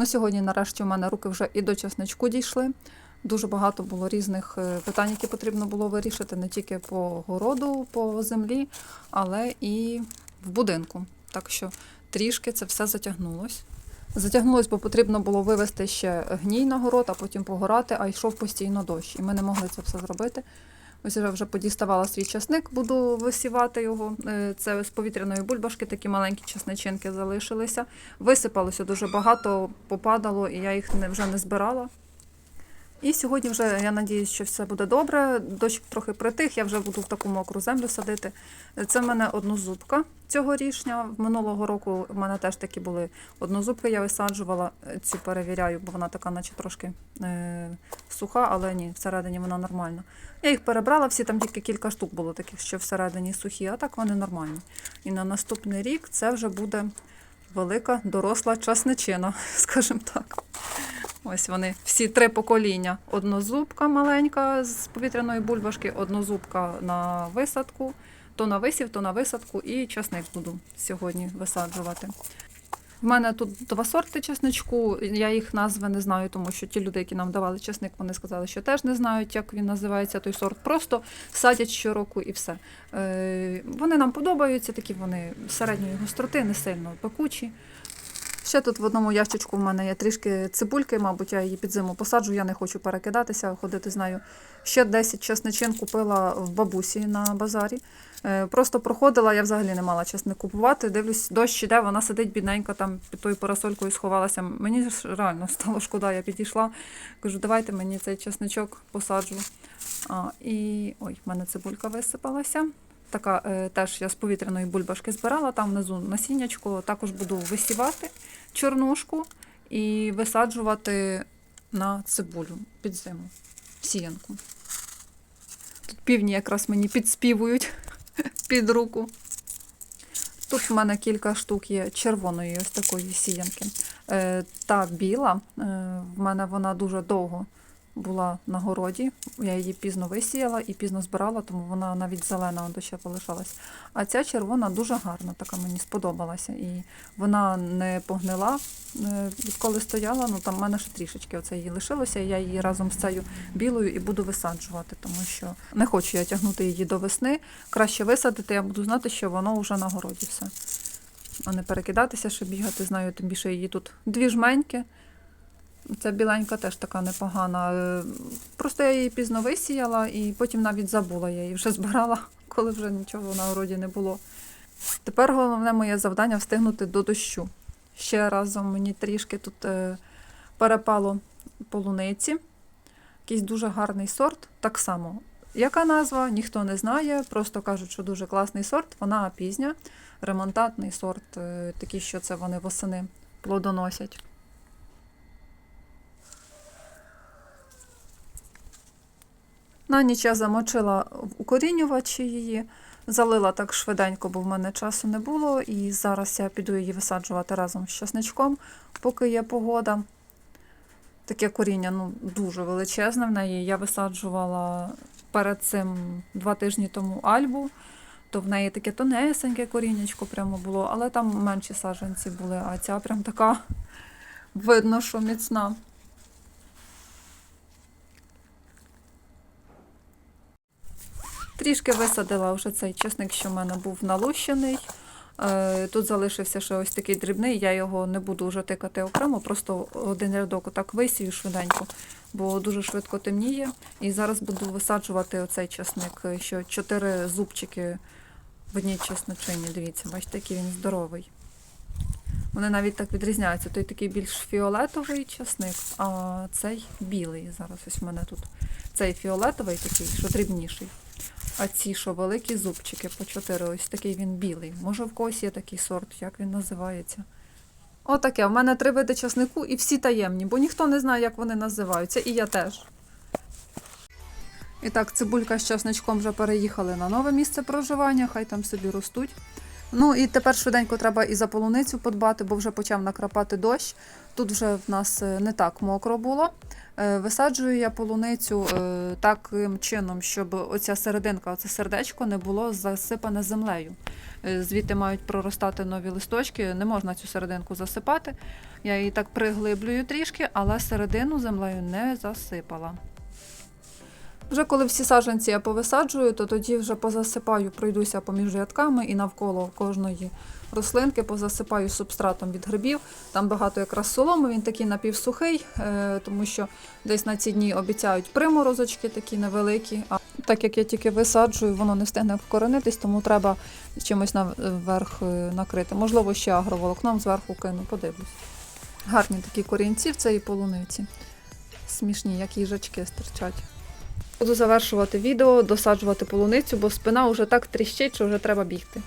Ну, сьогодні, нарешті, у мене руки вже і до часничку дійшли. Дуже багато було різних е, питань, які потрібно було вирішити не тільки по городу, по землі, але і в будинку. Так що трішки це все затягнулось. Затягнулось, бо потрібно було вивезти ще гній на город, а потім погорати, а йшов постійно дощ. І ми не могли це все зробити. Ось я вже подіставала свій часник, буду висівати його. Е, Це з повітряної бульбашки, такі маленькі часничинки залишилися. Висипалося дуже багато, попадало, і я їх вже не збирала. І сьогодні вже я надіюсь, що все буде добре. Дощ трохи притих, я вже буду в таку мокру землю садити. Це в мене однозубка цьогорічня. Минулого року в мене теж такі були однозубки. Я висаджувала цю перевіряю, бо вона така, наче трошки е, суха, але ні, всередині вона нормальна. Я їх перебрала, всі там тільки кілька штук було таких, що всередині сухі, а так вони нормальні. І на наступний рік це вже буде велика доросла часничина, скажімо так. Ось вони всі три покоління. Однозубка маленька з повітряної бульбашки, однозубка на висадку, то на висів, то на висадку, і часник буду сьогодні висаджувати. В мене тут два сорти чесничку. Я їх назви не знаю, тому що ті люди, які нам давали чесник, вони сказали, що теж не знають, як він називається той сорт. Просто садять щороку і все. Е, вони нам подобаються, такі вони середньої гостроти, не сильно пекучі. Ще тут в одному ящичку в мене є трішки цибульки, мабуть, я її під зиму посаджу, я не хочу перекидатися, ходити з нею. Ще 10 чесничин купила в бабусі на базарі. Е, Просто проходила, я взагалі не мала чесник купувати. Дивлюсь, дощ іде, вона сидить бідненько там під тою парасолькою сховалася. Мені ж реально стало шкода, я підійшла. Кажу, давайте мені цей чесничок посаджу. А, і ой, в мене цибулька висипалася. Така е, теж я з повітряної бульбашки збирала, там внизу насіннячко. Також буду висівати чорнушку і висаджувати на цибулю під зиму, сіянку. Тут півні якраз мені підспівують під руку. Тут в мене кілька штук є червоної ось такої сіянки. Е, та біла, е, в мене вона дуже довго була на городі. Я її пізно висіяла і пізно збирала, тому вона навіть зелена до ще полишалась. А ця червона дуже гарна, така мені сподобалася. І вона не погнила, е, відколи стояла. Ну там в мене ще трішечки оце її лишилося. і Я її разом з цією білою і буду висаджувати, тому що не хочу я тягнути її до весни. Краще висадити, я буду знати, що воно вже на городі все. А не перекидатися, ще бігати, знаю, тим більше її тут дві жменьки. Ця біленька теж така непогана. Е, Просто я її пізно висіяла і потім навіть забула. Я її вже збирала, коли вже нічого на городі не було. Тепер головне моє завдання встигнути до дощу. Ще разом мені трішки тут е, перепало полуниці. Якийсь дуже гарний сорт. Так само. Яка назва, ніхто не знає. Просто кажуть, що дуже класний сорт. Вона пізня, ремонтантний сорт, е, такий, що це вони восени плодоносять. На ніч я замочила в укорінювачі її, залила так швиденько, бо в мене часу не було. І зараз я піду її висаджувати разом з часничком, поки є погода. Таке коріння ну, дуже величезне в неї. Я висаджувала перед цим два тижні тому альбу, то в неї таке тонесеньке коріннячко прямо було, але там менші саджанці були, а ця прям така видно, що міцна. Трішки висадила вже цей чесник, що в мене був налущений. Е, Тут залишився ще ось такий дрібний, я його не буду вже тикати окремо, просто один рядок отак висію швиденько, бо дуже швидко темніє. І зараз буду висаджувати оцей чесник, що чотири зубчики в одній чесночині. Дивіться, бачите, який він здоровий. Вони навіть так відрізняються. Той такий більш фіолетовий чесник, а цей білий. Зараз ось в мене тут цей фіолетовий такий, що дрібніший. А ці, що великі зубчики по чотири, ось такий він білий. Може, в когось є такий сорт, як він називається. Отаке, У мене три види часнику і всі таємні, бо ніхто не знає, як вони називаються, і я теж. І так, цибулька з часничком вже переїхали на нове місце проживання, хай там собі ростуть. Ну і тепер швиденько треба і за полуницю подбати, бо вже почав накрапати дощ. Тут вже в нас е, не так мокро було. Е, Висаджую я полуницю е, таким чином, щоб оця серединка, оце сердечко не було засипане землею. Звідти мають проростати нові листочки. Не можна цю серединку засипати. Я її так приглиблюю трішки, але середину землею не засипала. Вже коли всі саджанці я повисаджую, то тоді вже позасипаю, пройдуся поміж рядками і навколо кожної рослинки позасипаю субстратом від грибів. Там багато якраз соломи, він такий напівсухий, е, тому що десь на ці дні обіцяють приморозочки такі невеликі. А так як я тільки висаджую, воно не встигне вкоренитись, тому треба чимось наверх е, накрити. Можливо, ще агроволокном зверху кину, подивлюсь. Гарні такі корінці в цій полуниці. Смішні, як їжачки стирчать. Буду завершувати відео, досаджувати полуницю, бо спина вже так тріщить, що вже треба бігти.